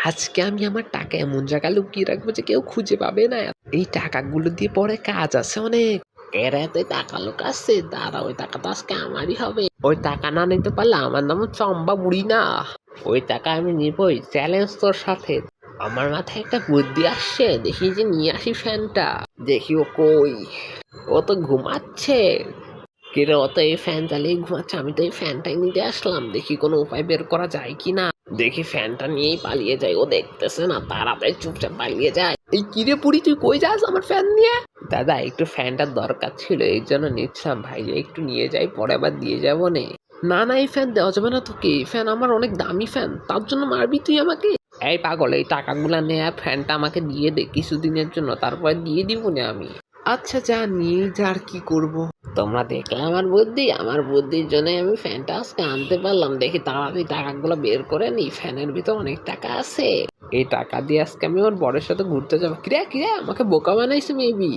আজকে আমি আমার টাকা এমন জায়গা লুকিয়ে রাখব যে কেউ খুঁজে পাবে না। এই টাকাগুলো দিয়ে পরে কাজ আছে অনেক। এরা তুই টাকা লুকাচ্ছে দাঁড়া, ওই টাকা তো আজকে আমারই হবে। ওই টাকা না নিতে পারলে আমার নাম চম্বা বুড়ি না। ওই টাকা আমি নিবই চ্যালেঞ্জ তোর সাথে। আমার মাথায় একটা বুদ্ধি আসছে, দেখি যে নিয়ে আসি ফ্যানটা। দেখি ও কই? ও তো ঘুমাচ্ছে। কিরে ও তো এই ফ্যান চালিয়ে ঘুমাচ্ছে, আমি তো এই ফ্যানটাই নিতে আসলাম। দেখি কোনো উপায় বের করা যায় কি না দেখি ফ্যানটা নিয়েই পালিয়ে যায় ও দেখতেছে না তাড়াতাড়ি চুপচাপ পালিয়ে যায়। এই কিরে পুরি তুই কই যাস আমার ফ্যান নিয়ে? দাদা একটু ফ্যানটার দরকার ছিল এই জন্য নিচ্ছিলাম। ভাই একটু নিয়ে যাই পরে আবার দিয়ে যাব নে। না না এই ফ্যান দেওয়া যাবে না তোকে এই ফ্যান আমার অনেক দামি ফ্যান তার জন্য মারবি তুই আমাকে? এই পাগল এই টাকাগুলো নে আর ফ্যানটা আমাকে দিয়ে দে কিছুদিনের জন্য তারপরে দিয়ে দিব না আমি। আচ্ছা যা নিয়ে যা আর কি করব। তোমরা দেখলে আমার বুদ্ধি। আমার বুদ্ধির জন্যই আমি ফ্যানটা আজকে আনতে পারলাম। দেখি তাড়াতাড়ি টাকাগুলো বের করে নি। ফ্যানের ভিতর অনেক টাকা আছে। এই টাকা দিয়ে আজকে আমি আমার বরের সাথে ঘুরতে যাব। কিরে কিরে, আমাকে বোকা বানাইছে মেবি